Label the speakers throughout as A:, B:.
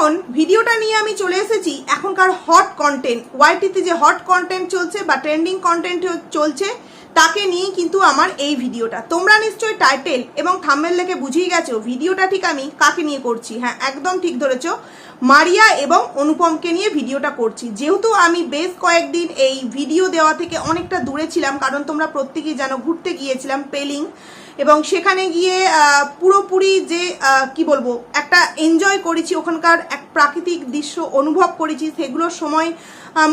A: এখন ভিডিওটা নিয়ে আমি চলে এসেছি এখনকার হট কন্টেন্ট ওয়াইটিতে যে হট কন্টেন্ট চলছে বা ট্রেন্ডিং কন্টেন্ট চলছে, তাকে নিয়েই কিন্তু আমার এই ভিডিওটা। তোমরা নিশ্চয়ই টাইটেল এবং থাম্বেল দেখে বুঝেই গেছো, ভিডিওটা ঠিক আমি কাকে নিয়ে করছি? হ্যাঁ একদম ঠিক ধরেছো। মারিয়া এবং অনুপমকে নিয়ে ভিডিওটা করছি। যেহেতু আমি বেশ কয়েকদিন এই ভিডিও দেওয়া থেকে অনেকটা দূরে ছিলাম, কারণ তোমরা প্রত্যেকেই জানো, ঘুরতে গিয়েছিলাম পেলিং। এবং সেখানে গিয়ে পুরোপুরি যে কি বলব, একটা এনজয় করেছি, ওখানকার এক প্রাকৃতিক দৃশ্য অনুভব করেছি, সেগুলোর সময়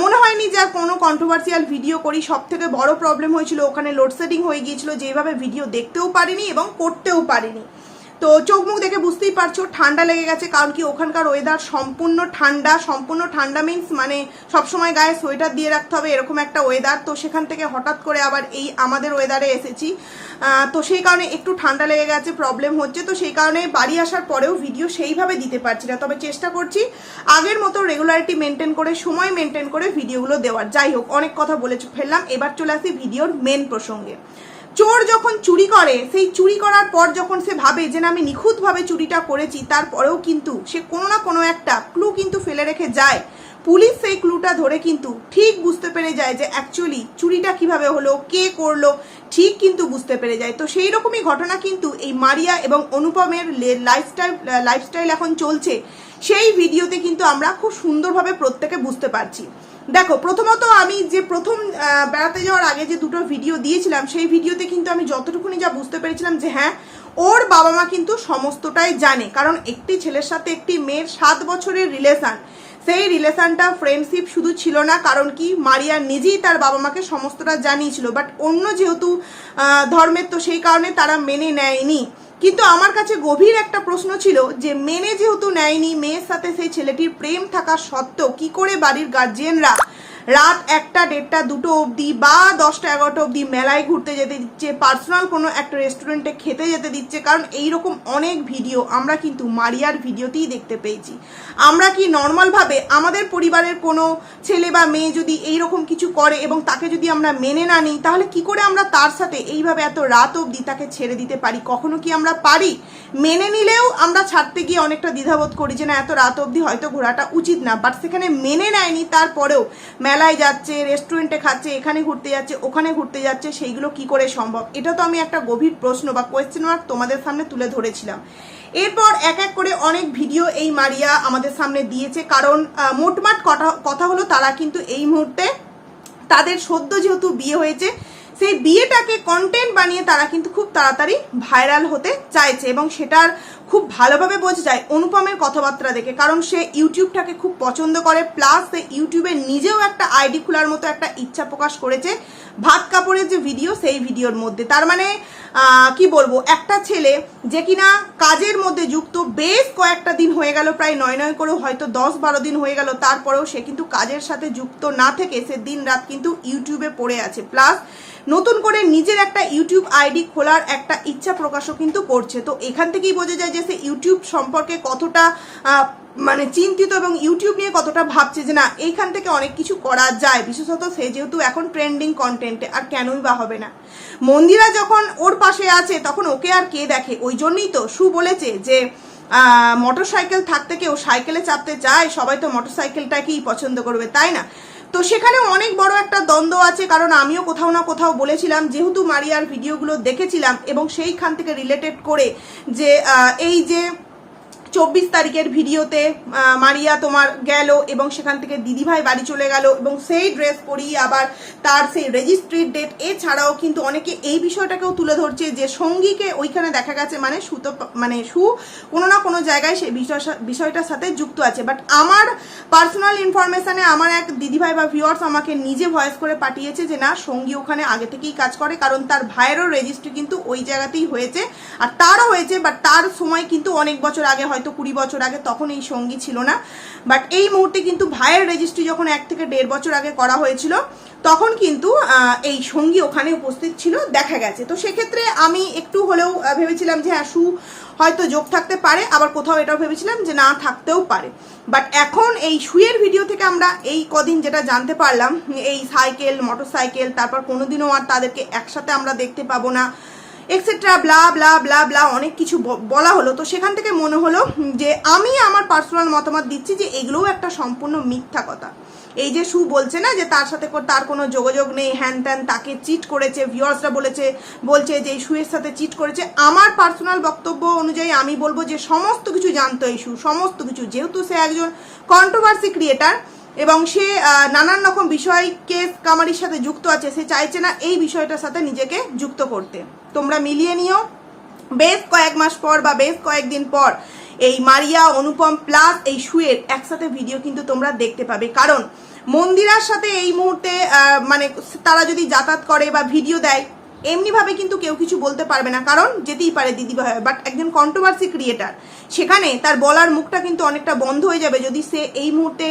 A: মনে হয়নি যে আর কোনো কন্ট্রোভার্সিয়াল ভিডিও করি। সব থেকে বড় প্রবলেম হয়েছিল, ওখানে লোডশেডিং হয়ে গিয়েছিল, যেভাবে ভিডিও দেখতেও পারিনি এবং করতেও পারিনি। তো চোখ মুখ দেখে বুঝতেই পারছ, ঠান্ডা লেগে গেছে, কারণ কি ওখানকার ওয়েদার সম্পূর্ণ ঠান্ডা সম্পূর্ণ ঠান্ডা মিন্স মানে সবসময় গায়ে সোয়েটার দিয়ে রাখতে হবে, এরকম একটা ওয়েদার তো সেখান থেকে হঠাৎ করে আবার এই আমাদের ওয়েদারে এসেছি। তো সেই কারণে একটু ঠান্ডা লেগে গেছে প্রবলেম হচ্ছে। তো সেই কারণে বাড়ি আসার পরেও ভিডিও সেইভাবে দিতে পারছি না। তবে চেষ্টা করছি আগের মতো রেগুলারিটি মেনটেন করে, সময় মেনটেন করে ভিডিওগুলো দেওয়ার। যাই হোক, অনেক কথা বলে ফেললাম। এবার চলে আসি ভিডিওর মেন প্রসঙ্গে। চোর যখন চুরি করে, সেই চুরি করার পর যখন সে ভাবে যে না আমি নিখুঁতভাবে চুরিটা করেছি, তারপরেও কিন্তু সে কোনো না কোনো একটা ক্লু কিন্তু ফেলে রেখে যায়। পুলিশ সেই ক্লুটা ধরে কিন্তু ঠিক বুঝতে পেরে যায় যে অ্যাকচুয়ালি চুরিটা কীভাবে হলো, কে করল, ঠিক কিন্তু বুঝতে পেরে যায়। তো সেই রকমই ঘটনা কিন্তু এই মারিয়া এবং অনুপমের লাইফস্টাইল লাইফস্টাইল এখন চলছে। সেই ভিডিওতে কিন্তু আমরা খুব সুন্দরভাবে প্রত্যেকে বুঝতে পারছি। দেখো, প্রথমত আমি যে প্রথম বেড়াতে যাওয়ার আগে যে দুটো ভিডিও দিয়েছিলাম, সেই ভিডিওতে কিন্তু আমি যতটুকুনি যা বুঝতে পেরেছিলাম যে হ্যাঁ ওর বাবা মা কিন্তু সমস্তটাই জানে। কারণ একটি ছেলের সাথে একটি মেয়ের সাত বছরের রিলেশন সেই রিলেশানটা ফ্রেন্ডশিপ শুধু ছিল না, কারণ কি, মারিয়া নিজেই তার বাবা মাকে সমস্তটা জানিয়েছিল। বাট অন্য যেহেতু ধর্মের, তো সেই কারণে তারা মেনে নেয়নি। কিন্তু আমার কাছে গভীর একটা প্রশ্ন ছিল যে মেনে যেহেতু নেয়নি, মেয়ের সাথে সেই ছেলেটির প্রেম থাকা সত্ত্বেও কি করে বাড়ির গার্জিয়ানরা রাত একটা, দেড়টা, দুটো অবধি বা দশটা, এগারোটা অবধি মেলায় ঘুরতে যেতে দিচ্ছে পার্সোনাল কোনো একটা রেস্টুরেন্টে খেতে যেতে দিচ্ছে, কারণ এই রকম অনেক ভিডিও আমরা কিন্তু মারিয়ার ভিডিওতেই দেখতে পেয়েছি। আমরা কি নর্মালভাবে আমাদের পরিবারের কোনো ছেলে বা মেয়ে যদি এইরকম কিছু করে এবং তাকে যদি আমরা মেনে না নিই, তাহলে কি করে আমরা তার সাথে এইভাবে এত রাত অবধি তাকে ছেড়ে দিতে পারি? কখনো কি আমরা পারি? মেনে নিলেও আমরা ছাড়তে গিয়ে অনেকটা দ্বিধাবোধ করি যে না, এত রাত অবধি হয়তো ঘোরাটা উচিত না বাট সেখানে মেনে নেয়নি, তারপরেও মেলায় যাচ্ছে রেস্টুরেন্টে খাচ্ছে, এখানে ঘুরতে যাচ্ছে, ওখানে ঘুরতে যাচ্ছে, সেইগুলো কি করে সম্ভব? এটা তো আমি একটা গভীর প্রশ্ন বা কোয়েশ্চেন মার্ক তোমাদের সামনে তুলে ধরেছিলাম। এরপর এক এক করে অনেক ভিডিও এই মারিয়া আমাদের সামনে দিয়েছে, কারণ মোটমাট কথা কথা হলো তারা কিন্তু এই মুহূর্তে তাদের সদ্য যেহেতু বিয়ে হয়েছে সেই বিয়েটাকে কন্টেন্ট বানিয়ে তারা কিন্তু খুব তাড়াতাড়ি ভাইরাল হতে চাইছে এবং সেটার খুব ভালোভাবে বোঝা যায় অনুপমের কথাবার্তা দেখে। কারণ সে ইউটিউবটাকে খুব পছন্দ করে প্লাস সে ইউটিউবে নিজেও একটা আইডি খোলার মতো একটা ইচ্ছা প্রকাশ করেছে ভাত কাপড়ের যে ভিডিও সেই ভিডিওর মধ্যে। তার মানে কি বলব, একটা ছেলে যে কিনা কাজের মধ্যে যুক্ত, বেশ কয়েকটা দিন হয়ে গেল, প্রায় নয় নয় করে হয়তো দশ বারো দিন হয়ে গেল, তারপরেও সে কিন্তু কাজের সাথে যুক্ত না থেকে সে দিন রাত কিন্তু ইউটিউবে পড়ে আছে। প্লাস নতুন করে নিজের একটা ইউটিউব আইডি খোলার একটা ইচ্ছা প্রকাশও কিন্তু করছে। তো এখান থেকেই বোঝা যায় যে সে ইউটিউব সম্পর্কে কতটা মানে চিন্তিত এবং ইউটিউব নিয়ে কতটা ভাবছে যে না, এইখান থেকে অনেক কিছু করা যায়। বিশেষত সে যেহেতু এখন ট্রেন্ডিং কন্টেন্টে আর কেনই বা হবে না। মন্দিরা যখন ওর পাশে আছে, তখন ওকে আর কে দেখে? ওই জন্যই তো সু বলেছে যে মোটর সাইকেল থাকতে কেউ সাইকেলে চাপতে চায়, সবাই তো মোটর সাইকেলটাকেই পছন্দ করবে, তাই না? তো সেখানে অনেক বড় একটা দ্বন্দ্ব আছে, কারণ আমিও কোথাও না কোথাও বলেছিলাম, যেহেতু মারিয়ার ভিডিওগুলো দেখেছিলাম এবং সেইখান থেকে রিলেটেড করে যে এই যে চব্বিশ তারিখের ভিডিওতে মারিয়া তোমার গেল এবং সেখান থেকে দিদিভাই বাড়ি চলে গেল এবং সেই ড্রেস পরিয়ে আবার তার সেই রেজিস্ট্রির ডেট এছাড়াও কিন্তু অনেকে এই বিষয়টাকেও তুলে ধরছে যে সঙ্গীকে ওইখানে দেখা গেছে মানে সুতো মানে সু কোনো না কোনো জায়গায় সেই বিষয় বিষয়টার সাথে যুক্ত আছে। বাট আমার পার্সোনাল ইনফরমেশানে আমার এক দিদিভাই বা ভিউয়ার্স আমাকে নিজে ভয়েস করে পাঠিয়েছে যে না, সঙ্গী ওখানে আগে থেকেই কাজ করে, কারণ তার ভাইয়েরও রেজিস্ট্রি কিন্তু ওই জায়গাতেই হয়েছে, আর তারও হয়েছে বাট তার সময় কিন্তু অনেক বছর আগে হয়তো কুড়ি বছর আগে তখন এই সঙ্গী ছিল না। বাট এই মুহূর্তে কিন্তু ভাইয়ের রেজিস্ট্রি যখন এক থেকে দেড় বছর আগে করা হয়েছিল, তখন কিন্তু এই সঙ্গী ওখানে উপস্থিত ছিল, দেখা গেছে। তো সেক্ষেত্রে আমি একটু হলেও ভেবেছিলাম যে হ্যাঁ সু হয়তো যোগ থাকতে পারে, আবার কোথাও এটাও ভেবেছিলাম যে না থাকতেও পারে। বাট এখন এই শুয়ের ভিডিও থেকে আমরা এই কদিন যেটা জানতে পারলাম, এই সাইকেল মোটর সাইকেল তারপর কোনোদিনও আর তাদেরকে একসাথে আমরা দেখতে পাবো না। Etcetera blah blah blah blah অনেক কিছু বলা হলো। তো সেখান থেকে মনে হলো যে আমি আমার পার্সোনাল মতামত দিচ্ছি যে এগুলোও একটা সম্পূর্ণ মিথ্যা কথা। এই যে সু বলছে না যে তার সাথে তার কোনো যোগাযোগ নেই, হ্যান ত্যান তাকে চিট করেছে ভিউয়ার্সরা বলেছে, বলছে যে এই সুয়ের সাথে চিট করেছে। আমার পার্সোনাল বক্তব্য অনুযায়ী আমি বলব যে সমস্ত কিছু জানতো এই সু, সমস্ত কিছু। যেহেতু সে একজন কন্ট্রোভার্সি ক্রিয়েটার এবং সে নানান রকম বিষয়কে কামারির সাথে যুক্ত আছে, সে চাইছে না এই বিষয়টার সাথে নিজেকে যুক্ত করতে। তোমরা মিলিয়ে নিও। বেশ কয়েক মাস পর বা বেশ কয়েকদিন পর এই মারিয়া, অনুপম প্লাস এই শুয়ের একসাথে ভিডিও কিন্তু তোমরা দেখতে পাবে। কারণ মন্দিরার সাথে এই মুহূর্তে মানে তারা যদি যাতায়াত করে বা ভিডিও দেয় এমনিভাবে কিন্তু কেউ কিছু বলতে পারবে না, কারণ যেতেই পারে দিদিভাই বাট একজন কন্ট্রোভার্সি ক্রিয়েটার সেখানে তার বলার মুখটা কিন্তু অনেকটা বন্ধ হয়ে যাবে যদি সে এই মুহূর্তে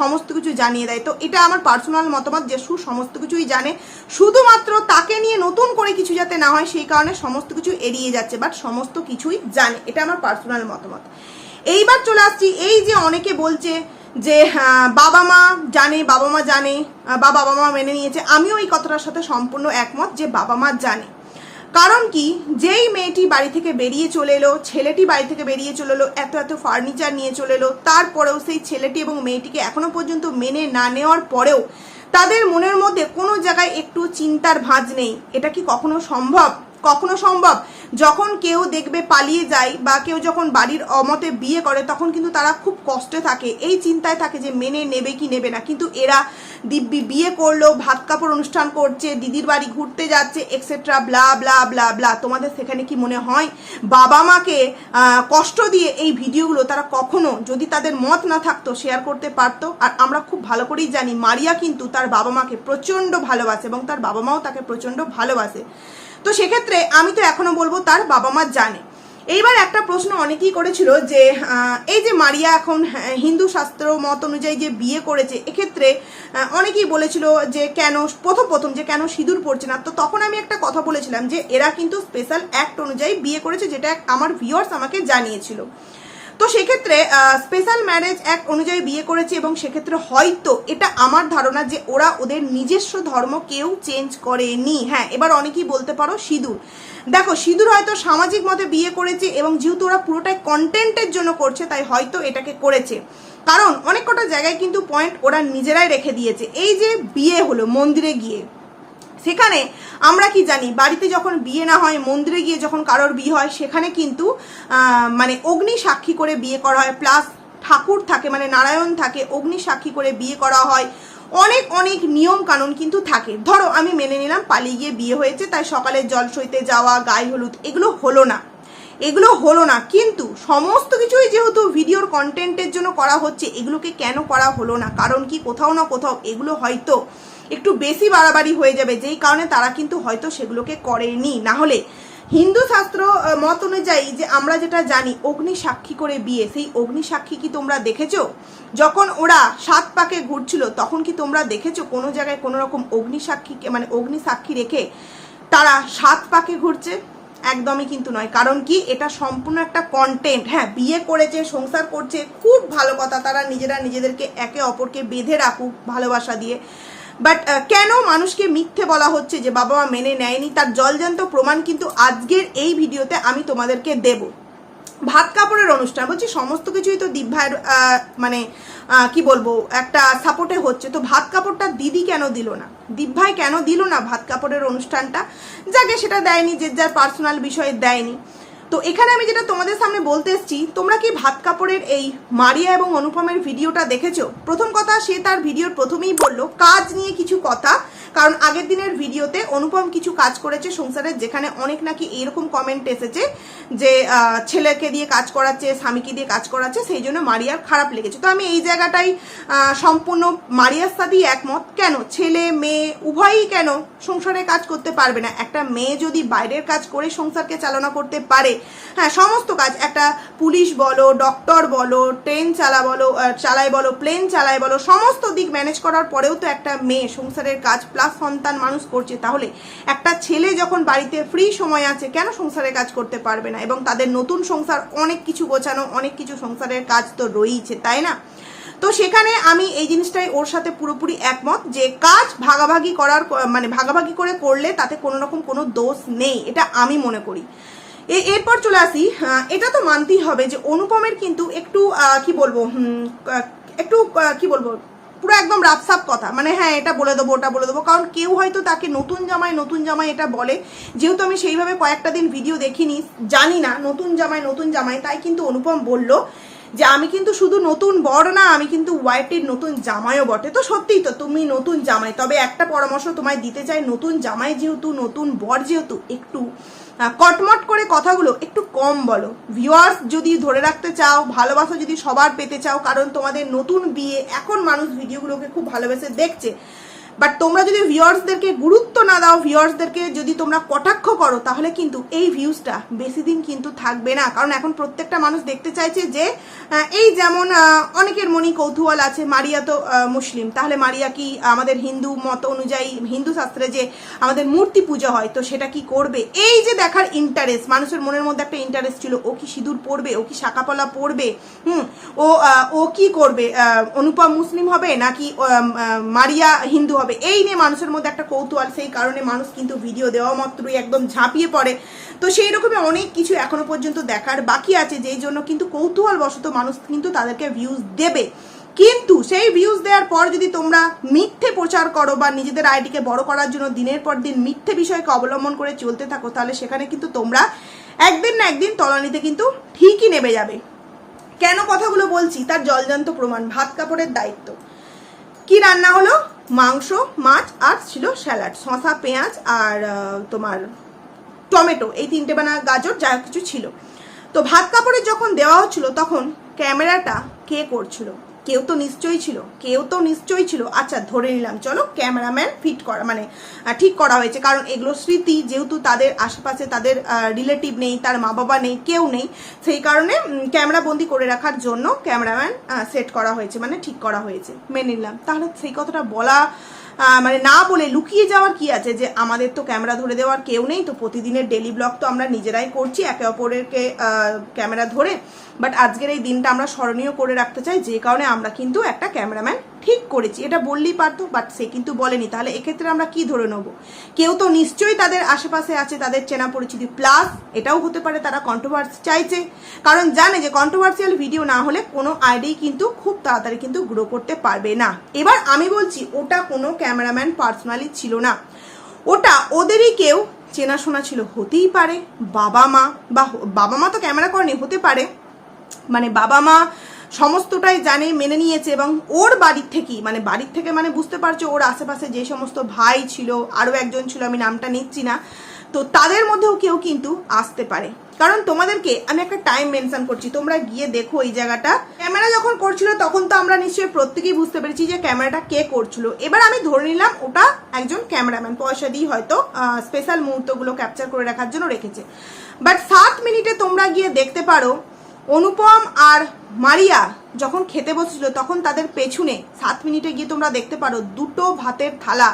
A: সমস্ত কিছু জানিয়ে দেয়। তো এটা আমার পার্সোনাল মতামত যে সু সমস্ত কিছুই জানে, শুধুমাত্র তাকে নিয়ে নতুন করে কিছু যাতে না হয় সেই কারণে সমস্ত কিছু এড়িয়ে যাচ্ছে বাট সমস্ত কিছুই জানে, এটা আমার পার্সোনাল মতামত। এইবার চলে আসছি, এই যে অনেকে বলছে যে বাবা মা জানে, বাবা মা জানে বা বাবা মা মেনে নিয়েছে, আমিও এই কথাটার সাথে সম্পূর্ণ একমত যে বাবা মা জানে। কারণ কি, যেই মেয়েটি বাড়ি থেকে বেরিয়ে চলে এলো, ছেলেটি বাড়ি থেকে বেরিয়ে চলে এলো, এত এত ফার্নিচার নিয়ে চলে এলো, তারপরেও সেই ছেলেটি এবং মেয়েটিকে এখনও পর্যন্ত মেনে না নেওয়ার পরেও তাদের মনের মধ্যে কোনো জায়গায় একটু চিন্তার ভাঁজ নেই। এটা কি কখনো সম্ভব? কখনো সম্ভব। যখন কেউ দেখবে পালিয়ে যায় বা কেউ যখন বাড়ির অমতে বিয়ে করে, তখন কিন্তু তারা খুব কষ্টে থাকে। এই চিন্তায় থাকে যে মেনে নেবে কি নেবে না। কিন্তু এরা দিব্যি বিয়ে করল, ভাত কাপড় অনুষ্ঠান করছে, দিদির বাড়ি ঘুরতে যাচ্ছে etcetera blah blah blah blah তোমাদের সেখানে কি মনে হয়? বাবা মাকে কষ্ট দিয়ে এই ভিডিওগুলো তারা কখনো যদি তাদের মত না থাকতো শেয়ার করতে পারতো। আর আমরা খুব ভালো করেই জানি, মারিয়া কিন্তু তার বাবা মাকে প্রচণ্ড ভালোবাসে এবং তার বাবা মাও তাকে প্রচণ্ড ভালোবাসে। তো সেক্ষেত্রে আমি তো এখনও বলব তার বাবা মা জানে। এইবার একটা প্রশ্ন অনেকেই করেছিল যে এই যে মারিয়া এখন হ্যাঁ, হিন্দু শাস্ত্র মত অনুযায়ী যে বিয়ে করেছে এক্ষেত্রে অনেকেই বলেছিল যে কেন প্রথম প্রথম যে কেন সিঁদুর পড়ছে না। তো তখন আমি একটা কথা বলেছিলাম যে এরা কিন্তু স্পেশাল অ্যাক্ট অনুযায়ী বিয়ে করেছে যেটা আমার ভিউয়ার্স আমাকে জানিয়েছিল। তো সেক্ষেত্রে স্পেশাল ম্যারেজ অ্যাক্ট অনুযায়ী বিয়ে করেছে এবং সেক্ষেত্রে হয়তো এটা আমার ধারণা যে ওরা ওদের নিজস্ব ধর্ম কেউ চেঞ্জ করেনি। হ্যাঁ এবার অনেকেই বলতে পারো সিঁদুর। দেখো, সিঁদুর হয়তো সামাজিক মতে বিয়ে করেছে এবং যেহেতু ওরা পুরোটাই কন্টেন্টের জন্য করছে, তাই হয়তো এটাকে করেছে। কারণ অনেক কটা জায়গায় কিন্তু পয়েন্ট ওরা নিজেরাই রেখে দিয়েছে। এই যে বিয়ে হলো মন্দিরে গিয়ে। সেখানে আমরা কি জানি, বাড়িতে যখন বিয়ে না হয়, মন্দিরে গিয়ে যখন কারোর বিয়ে হয়, সেখানে কিন্তু মানে অগ্নি সাক্ষী করে বিয়ে করা হয় প্লাস ঠাকুর থাকে মানে নারায়ণ থাকে, অগ্নি সাক্ষী করে বিয়ে করা হয়। অনেক অনেক নিয়ম কানুন কিন্তু থাকে। ধরো, আমি মেনে নিলাম পালিয়ে গিয়ে বিয়ে হয়েছে, তাই সকালে জল সইতে যাওয়া, গায়ে হলুদ, এগুলো হলো না। এগুলো হলো না। কিন্তু সমস্ত কিছুই যেহেতু ভিডিওর কন্টেন্টের জন্য করা হচ্ছে, এগুলোকে কেন করা হলো না? কারণ কি কোথাও না কোথাও এগুলো হয়তো একটু বেশি বাড়াবাড়ি হয়ে যাবে, যেই কারণে তারা কিন্তু হয়তো সেগুলোকে করেনি। না হলে হিন্দু শাস্ত্র মত অনুযায়ী যে আমরা যেটা জানি, অগ্নি সাক্ষী করে বিয়ে। সেই অগ্নি সাক্ষী কি তোমরা দেখেছ? যখন ওরা সাত পাকে ঘুরছিল, তখন কি তোমরা দেখেছ কোনো জায়গায় কোনো রকম অগ্নি সাক্ষী মানে অগ্নি সাক্ষী রেখে তারা সাত পাকে ঘুরছে? একদমই কিন্তু নয়। কারণ কি? এটা সম্পূর্ণ একটা কন্টেন্ট হ্যাঁ বিয়ে করেছে, সংসার করছে, খুব ভালো কথা। তারা নিজেরা নিজেদেরকে একে অপরকে বেঁধে রাখুক ভালোবাসা দিয়ে। বাট কেন মানুষকে মিথ্যে বলা হচ্ছে যে বাবা মা মেনে নেয়নি? তার জলজান্ত প্রমাণ কিন্তু আজকের এই ভিডিওতে আমি তোমাদেরকে দেবো। ভাত কাপড়ের অনুষ্ঠান, বলছি সমস্ত কিছুই তো দীপ ভাইয়ের মানে কি বলব, একটা সাপোর্টে হচ্ছে। তো ভাত কাপড়টা দিদি কেন দিল না? দীপ ভাই কেন দিল না ভাত কাপড়ের অনুষ্ঠানটা? যাকে সেটা দেয়নি, যে যার পার্সোনাল বিষয়ে দেয়নি। তো এখানে আমি যেটা তোমাদের সামনে বলতে এসেছি, তোমরা কি ভাত কাপড়ের এই মারিয়া এবং অনুপমের ভিডিওটা দেখেছ? প্রথম কথা, সে তার ভিডিওর প্রথমেই বলল, কাজ নিয়ে কিছু কথা। কারণ আগের দিনের ভিডিওতে অনুপম কিছু কাজ করেছে সংসারের, যেখানে অনেক নাকি এরকম কমেন্ট এসেছে যে ছেলেকে দিয়ে কাজ করাচ্ছে, স্বামীকে দিয়ে কাজ করাচ্ছে, সেই জন্য মারিয়ার খারাপ লেগেছে। তো আমি এই জায়গাটাই সম্পূর্ণ মারিয়ার সাথেই একমত। কেন? ছেলে, মেয়ে, উভয়ই কেন সংসারে কাজ করতে পারবে না? একটা মেয়ে যদি বাইরের কাজ করে সংসারকে চালনা করতে পারে হ্যাঁ সমস্ত কাজ, একটা পুলিশ বলো ডক্টর বলো ট্রেন চালা বলো চালায় বলো প্লেন চালায় বলো, সমস্ত দিক ম্যানেজ করার পরেও তো একটা মেয়ে সংসারের কাজ প্লাস সন্তান মানুষ করছে, তাহলে একটা ছেলে যখন বাড়িতে ফ্রি সময় আছে, কেন সংসারের কাজ করতে পারবে না? এবং তাদের নতুন সংসার অনেক কিছু গোছানো, অনেক কিছু সংসারের কাজ তো রয়েইছে, তাই না? তো সেখানে আমি এই জিনিসটাই ওর সাথে পুরোপুরি একমত যে কাজ ভাগাভাগি করার মানে ভাগাভাগি করে করলে তাতে কোনো রকম কোনো দোষ নেই, এটা আমি মনে করি। এরপর চলে আসি এটা তো মানতেই হবে যে অনুপমের কিন্তু একটু কি বলব একটু কি বলব পুরো একদম রাপসাপ কথা। মানে হ্যাঁ এটা বলে দেবো, ওটা বলে দেবো। কারণ কেউ হয়তো তাকে নতুন জামাই নতুন জামাই এটা বলে। যেহেতু আমি সেইভাবে কয়েকটা দিন ভিডিও দেখিনি, জানি না নতুন জামাই নতুন জামাই তাই কিন্তু অনুপম বলল যে, আমি কিন্তু শুধু নতুন বর না, আমি কিন্তু ওয়াইফটির নতুন জামাইও বটে। তো সত্যিই তো, তুমি নতুন জামাই। তবে একটা পরামর্শ তোমায় দিতে চাই, নতুন জামাই যেহেতু, নতুন বর যেহেতু, একটু কটমট করে কথাগুলো একটু কম বলো। ভিউয়ার্স যদি ধরে রাখতে চাও, ভালোবাসা যদি সবার পেতে চাও, কারণ তোমাদের নতুন বিয়ে, এখন মানুষ ভিডিওগুলোকে খুব ভালোবেসে দেখছে। বাট তোমরা যদি ভিউয়ার্সদেরকে গুরুত্ব না দাও ভিউয়ার্সদেরকে যদি তোমরা কটাক্ষ করো, তাহলে কিন্তু এই ভিউজটা বেশি দিন কিন্তু থাকবে না। কারণ এখন প্রত্যেকটা মানুষ দেখতে চাইছে যে এই যেমন অনেকের মনি কৌতূহল আছে, মারিয়া তো মুসলিম। তাহলে মারিয়া কি আমাদের হিন্দু মত অনুযায়ী, হিন্দু শাস্ত্রে যে আমাদের মূর্তি পুজো হয়, তো সেটা কি করবে? এই যে দেখার ইন্টারেস্ট মানুষের মনের মধ্যে একটা ইন্টারেস্ট ছিল, ও কি সিঁদুর পরবে, ও কি শাকাপলা পরবে, হুম? ও ও কি করবে? অনুপম মুসলিম হবে নাকি মারিয়া হিন্দু হবে? এই নিয়ে মানুষের মধ্যে একটা কৌতূহল, সেই কারণে মানুষ কিন্তু ভিডিও দেওয়া মাত্রই একদম ঝাঁপিয়ে পড়ে। তো সেই রকমই অনেক কিছু এখনও পর্যন্ত দেখার বাকি আছে, যেই জন্য কিন্তু কৌতূহল বশত মানুষ কিন্তু তাদেরকে ভিউজ দেবে। কিন্তু সেই ভিউজ দেওয়ার পর যদি তোমরা মিথ্যে প্রচার করো বা নিজেদের আইডিকে বড় করার জন্য দিনের পর দিন মিথ্যে বিষয়কে অবলম্বন করে চলতে থাকো, তাহলে সেখানে কিন্তু তোমরা একদিন না একদিন তলানিতে কিন্তু ঠিকই নেমে যাবে। কেন কথাগুলো বলছি? তার জলজান্ত প্রমাণ, ভাত কাপড়ের দায়িত্ব। কি রান্না হলো? মাংস, মাছ আর ছিল স্যালাড শশা পেঁয়াজ আর তোমার টমেটো। এই তিনটে বানা গাজর, যা কিছু ছিল। তো ভাত কাপড়ে যখন দেওয়া হচ্ছিল, তখন ক্যামেরাটা কে করছিল? কেউ তো নিশ্চয়ই ছিল, কেউ তো নিশ্চয়ই ছিল। আচ্ছা ধরে নিলাম, চলো ক্যামেরাম্যান ফিট করা মানে ঠিক করা হয়েছে। কারণ এগুলো স্মৃতি, যেহেতু তাদের আশেপাশে তাদের রিলেটিভ নেই, তার মা বাবা নেই, কেউ নেই, সেই কারণে ক্যামেরা বন্দি করে রাখার জন্য ক্যামেরাম্যান সেট করা হয়েছে মানে ঠিক করা হয়েছে। মেনে নিলাম। তাহলে সেই কথাটা বলা মানে না বলে লুকিয়ে যাওয়ার কি আছে? যে আমাদের তো ক্যামেরা ধরে দেওয়ার কেউ নেই, তো প্রতিদিনের ডেলি ব্লগ তো আমরা নিজেরাই করছি, একে অপরেরকে ক্যামেরা ধরে। বাট আজকের এই দিনটা আমরা স্মরণীয় করে রাখতে চাই, যে কারণে আমরা কিন্তু একটা ক্যামেরাম্যান ঠিক করেছি, এটা বললেই পারতো বাট সে কিন্তু বলেনি। তাহলে এক্ষেত্রে আমরা কি ধরে নেব? কেউ তো নিশ্চয়ই তাদের আশেপাশে আছে, তাদের চেনা পরিচিতি। প্লাস এটাও হতে পারে তারা কন্ট্রোভার্সি চাইছে। কারণ জানে যে কন্ট্রোভার্সিয়াল ভিডিও না হলে কোনো আইডি কিন্তু খুব তাড়াতাড়ি কিন্তু গ্রো করতে পারবে না। এবার আমি বলছি, ওটা কোনো ক্যামেরাম্যান পার্সোনালি ছিল না। ওটা ওদেরই কেউ চেনাশোনা ছিল, হতেই পারে। বাবা মা, বা বাবা মা তো ক্যামেরা করেনি, হতে পারে। মানে বাবা মা সমস্তটাই জানে, মেনে নিয়েছে এবং ওর বাড়ির থেকেই মানে বাড়ির থেকে মানে বুঝতে পারছ, ওর আশেপাশে যে সমস্ত ভাই ছিল, আরও একজন ছিল, আমি নামটা নিচ্ছি না, তো তাদের মধ্যেও কেউ কিন্তু আসতে পারে। কারণ তোমাদেরকে আমি একটা টাইম মেনশন করছি, তোমরা গিয়ে দেখো এই জায়গাটা। ক্যামেরা যখন করছিল, তখন তো আমরা নিশ্চয়ই প্রত্যেকেই বুঝতে পেরেছি যে ক্যামেরাটা কে করছিল। এবার আমি ধরে নিলাম, ওটা একজন ক্যামেরাম্যান, পয়সা দিয়ে হয়তো স্পেশাল মুহূর্তগুলো ক্যাপচার করে রাখার জন্য রেখেছে। বাট সাত মিনিটে তোমরা গিয়ে দেখতে পারো অনুপম আর মারিয়া যখন খেতে বসেছিল, তখন তাদের পেছনে সাত মিনিটে গিয়ে তোমরা দেখতে পারো দুটো ভাতের থালা।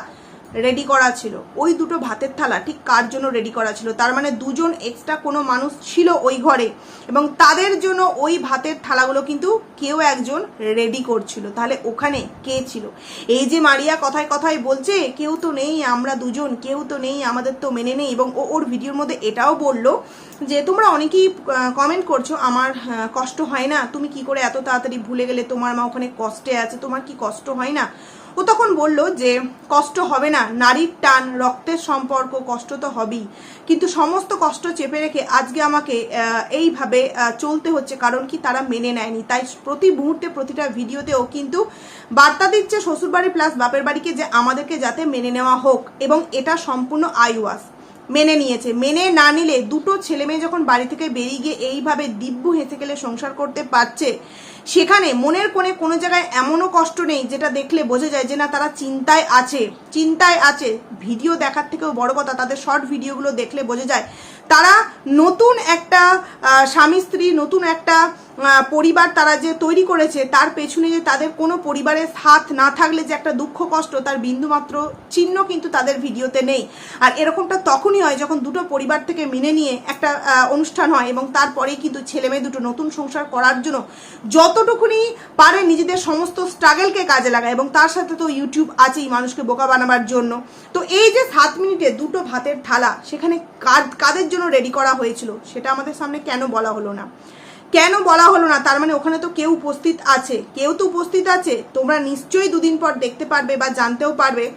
A: রেডি করা ছিল। ওই দুটো ভাতের থালা ঠিক কার জন্য রেডি করা ছিল? তার মানে দুজন এক্সট্রা কোনো মানুষ ছিল ওই ঘরে। এবং তাদের জন্য ওই ভাতের থালাগুলো কিন্তু কেউ একজন রেডি করছিল। তাহলে ওখানে কে ছিল? এই যে মারিয়া কথায় কথায় বলছে, কেউ তো নেই আমরা দুজন, কেউ তো নেই, আমাদের তো মেনে নেই। এবং ও ওর ভিডিওর মধ্যে এটাও বলল যে, তোমরা অনেকেই কমেন্ট করছ, আমার কষ্ট হয় না। তুমি কি করে এত তাড়াতাড়ি ভুলে গেলে? তোমার মা ওখানে কষ্টে আছে, তোমার কি কষ্ট হয় না? ও তখন বলল যে, কষ্ট হবে না, নারীর টান, রক্তের সম্পর্ক কষ্ট তো হবেই। কিন্তু সমস্ত কষ্ট চেপে রেখে আজকে আমাকে এইভাবে চলতে হচ্ছে কারণ কি তারা মেনে নেয়নি। তাই প্রতি মুহূর্তে প্রতিটা ভিডিওতেও কিন্তু বার্তা দিচ্ছে শ্বশুরবাড়ি প্লাস বাপের বাড়িকে যে আমাদেরকে যাতে মেনে নেওয়া হোক এবং এটা সম্পূর্ণ আইওয়াস। মেনে নিয়েছে। মেনে না নিলে দুটো ছেলে মেয়ে যখন বাড়ি থেকে বেরিয়ে গিয়ে এইভাবে দিব্য হেসে গেলে সংসার করতে পারছে, সেখানে মনের কোণে কোনো জায়গায় এমনও কষ্ট নেই যেটা দেখলে বোঝা যায় যে না, তারা চিন্তায় আছে। চিন্তায় আছে। ভিডিও দেখার থেকেও বড় কথা, তাদের শর্ট ভিডিওগুলো দেখলে বোঝা যায় তারা নতুন একটা স্বামী স্ত্রী, নতুন একটা পরিবার তারা যে তৈরি করেছে, তার পেছনে যে তাদের কোনো পরিবারের হাত না থাকলে যে একটা দুঃখ কষ্ট, তার বিন্দুমাত্র চিহ্ন কিন্তু তাদের ভিডিওতে নেই। আর এরকমটা তখনই হয় যখন দুটো পরিবার থেকে মেনে নিয়ে একটা অনুষ্ঠান হয় এবং তারপরেই কিন্তু ছেলে মেয়ে দুটো নতুন সংসার করার জন্য যতটুকুনি পারে নিজেদের সমস্ত স্ট্রাগলকে কাজে লাগায় এবং তার সাথে তো ইউটিউব আছেই মানুষকে বোকা বানাবার জন্য। তো এই যে সাত মিনিটে দুটো ভাতের থালা, সেখানে কাদ- কাদের জন্য রেডি করা হয়েছিল সেটা আমাদের সামনে কেন বলা হলো না? কেন বলা হলো না? তার মানে ওখানে তো কেউ উপস্থিত আছে। কেউ তো উপস্থিত আছে। তোমরা নিশ্চয়ই দুদিন পর দেখতে পারবে বা জানতেও পারবে।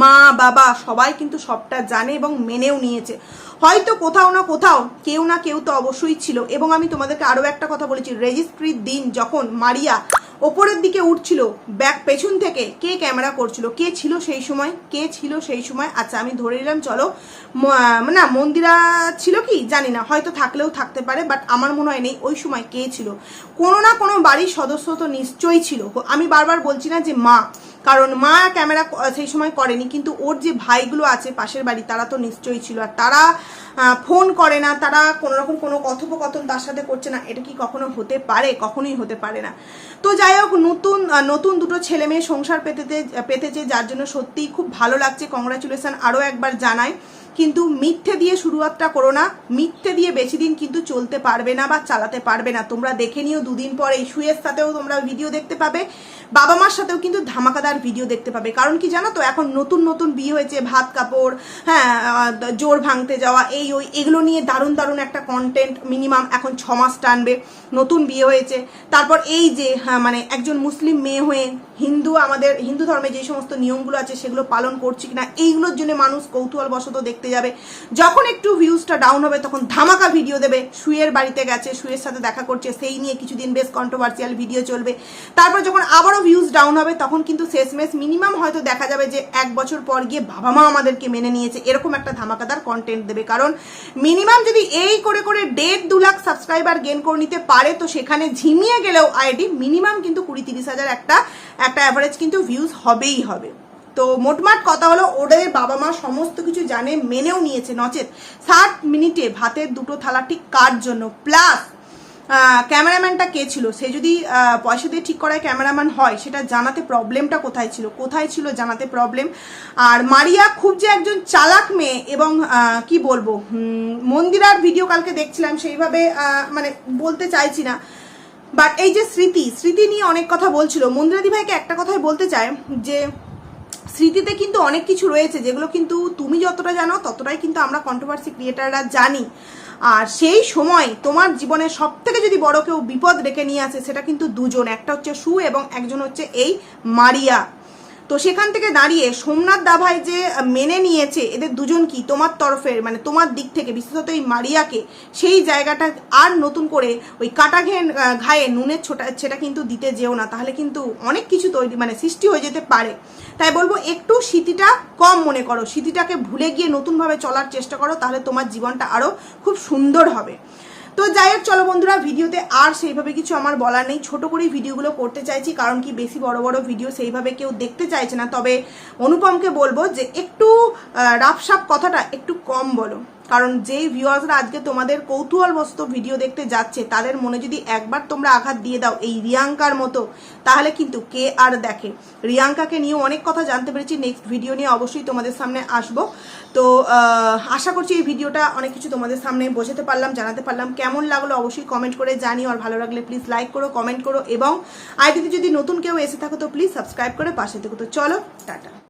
A: মা, বাবা সবাই কিন্তু সবটা জানে এবং মেনেও নিয়েছে। হয়তো কোথাও না কোথাও কেউ না কেউ তো অবশ্যই ছিল। এবং আমি তোমাদেরকে আরও একটা কথা বলেছি রেজিস্ট্রির দিন যখন মারিয়া ওপরের দিকে উঠছিল ব্যাক পেছন থেকে কে ক্যামেরা করছিল, কে ছিল সেই সময়, কে ছিল সেই সময় আচ্ছা আমি ধরে নিলাম, চলো না, মন্দিরা ছিল কি? জানি না, হয়তো থাকলেও থাকতে পারে বাট আমার মনে হয় নেই, ওই সময় কে ছিল। কোনো না কোনো বাড়ির সদস্য তো নিশ্চয়ই ছিল। আমি বারবার বলছি না যে মা কারণ মা ক্যামেরা সেই সময় করেনি, কিন্তু ওর যে ভাইগুলো আছে পাশের বাড়ি, তারা তো নিশ্চয়ই ছিল। আর তারা ফোন করে না, তারা কোনো রকম কোনো কথোপকথন তার সাথে করছে না। এটা কি কখনো হতে পারে? কখনোই হতে পারে না। তো যাই হোক, নতুন নতুন দুটো ছেলে মেয়ে সংসার পেতেতে, পেতেছে, যার জন্য সত্যিই খুব ভালো লাগছে। কংগ্রাচুলেশন আরও একবার জানাই। কিন্তু মিথ্যে দিয়ে শুরুয়াতটা করো না। মিথ্যে দিয়ে বেশি দিন কিন্তু চলতে পারবে না বা চালাতে পারবে না। তোমরা দেখে নিও, দুদিন পরে এই শুয়ের সাথেও তোমরা ভিডিও দেখতে পাবে। বাবা মার সাথেও কিন্তু ধামাকাদার ভিডিও দেখতে পাবে। কারণ কি জানো তো, এখন নতুন নতুন বিয়ে হয়েছে। ভাত কাপড় হ্যাঁ জোর ভাঙতে যাওয়া, এই ওই এগুলো নিয়ে দারুণ দারুণ একটা কন্টেন্ট মিনিমাম এখন ছ মাস টানবে নতুন বিয়ে হয়েছে। তারপর এই যে হ্যাঁ, মানে একজন মুসলিম মেয়ে হয়ে হিন্দু আমাদের হিন্দু ধর্মে যে সমস্ত নিয়মগুলো আছে সেগুলো পালন করছি কিনা এইগুলোর জন্য মানুষ কৌতূহল বশত দেখতে যাবে। যখন একটু ভিউজটা ডাউন হবে তখন ধামাকা ভিডিও দেবে। শুয়ের বাড়িতে গেছে শুয়ের সাথে দেখা করছে সেই নিয়ে কিছুদিন বেশ কন্ট্রোভার্সিয়াল ভিডিও চলবে। তারপর যখন আবারও ভিউজ ডাউন হবে তখন কিন্তু শেষমেশ মিনিমাম হয়তো দেখা যাবে যে এক বছর পর গিয়ে বাবা মা আমাদেরকে মেনে নিয়েছে। এরকম একটা ধামাকাদার কন্টেন্ট দেবে। কারণ মিনিমাম যদি এই করে করে দেড় দু লাখ সাবস্ক্রাইবার গেন করে নিতে পারে, তো সেখানে ঝিমিয়ে গেলেও আইডি মিনিমাম কিন্তু কুড়ি তিরিশ হাজার একটা একটা অ্যাভারেজ কিন্তু ভিউজ হবেই হবে। তো মোটমাট কথা হলো, ওদের বাবা মা সমস্ত কিছু জানে, মেনেও নিয়েছে, নচেত। ষাট মিনিটে ভাতের দুটো থালা ঠিক কার জন্য? প্লাস ক্যামেরাম্যানটা কে ছিল? সে যদি পয়সা দিয়ে ঠিক করায় ক্যামেরাম্যান হয়, সেটা জানাতে প্রবলেমটা কোথায় ছিল? কোথায় ছিল জানাতে প্রবলেম? আর মারিয়া খুব যে একজন চালাক মেয়ে এবং কি বলব মন্দিরার ভিডিও কালকে দেখছিলাম, সেইভাবে মানে বলতে চাইছি না। বাট এই যে স্মৃতি স্মৃতি নিয়ে অনেক কথা বলছিল। মন্দিরাদি ভাইকে একটা কথাই বলতে চায় যে স্মৃতিতে কিন্তু অনেক কিছু রয়েছে, যেগুলো কিন্তু তুমি যতটা জানো, ততটাই কিন্তু আমরা কন্ট্রোভার্সি ক্রিয়েটাররা জানি। আর সেই সময় তোমার জীবনে সব থেকে যদি বড় কেউ বিপদ রেখে নিয়ে আসে, সেটা কিন্তু দুজন। একটা হচ্ছে সু এবং একজন হচ্ছে এই মারিয়া। তো সেখান থেকে দাঁড়িয়ে সোমনাথ দাভাই যে মেনে নিয়েছে এদের দুজন কি? তোমার তরফের মানে তোমার দিক থেকে, বিশেষত এই মারিয়াকে, সেই জায়গাটা আর নতুন করে ওই কাটা ঘে ঘায়ে নুনের ছোটা সেটা কিন্তু দিতে যেও না। তাহলে কিন্তু অনেক কিছু তৈরি মানে সৃষ্টি হয়ে যেতে পারে। তাই বলব, একটু স্মৃতিটা কম মনে করো। স্মৃতিটাকে ভুলে গিয়ে নতুনভাবে চলার চেষ্টা করো, তাহলে তোমার জীবনটা আরও খুব সুন্দর হবে। তো যাই হোক, চলো বন্ধুরা, ভিডিওতে আর সেইভাবে কিছু আমার বলার নেই। ছোট করেই ভিডিওগুলো করতে চাইছি, কারণ কি বেশি বড় বড় ভিডিও সেইভাবে কেউ দেখতে চাইছে না। তবে অনুপমকে বলব যে একটু রাফসাপ কথাটা একটু কম বলো। কারণ যেই ভিউয়ার্সরা আজকে তোমাদের কৌতূহলবশত ভিডিও দেখতে যাচ্ছে, তাদের মনে যদি একবার তোমরা আঘাত দিয়ে দাও এই রিয়াঙ্কার মতো, তাহলে কিন্তু কে আর দেখে? রিয়াঙ্কাকে নিয়ে অনেক কথা জানতে পেরেছি নেক্সট ভিডিও নিয়ে অবশ্যই তোমাদের সামনে আসব। তো আশা করছি এই ভিডিওটা অনেক কিছু তোমাদের সামনে বোঝাতে পারলাম, জানাতে পারলাম। কেমন লাগল অবশ্যই কমেন্ট করে জানিও, আর ভালো লাগলে প্লিজ লাইক করো কমেন্ট করো, এবং আইডিতে যদি নতুন কেউ এসে থাকো তো প্লিজ সাবস্ক্রাইব করে পাশে থেকো। তো চলো, টাটা।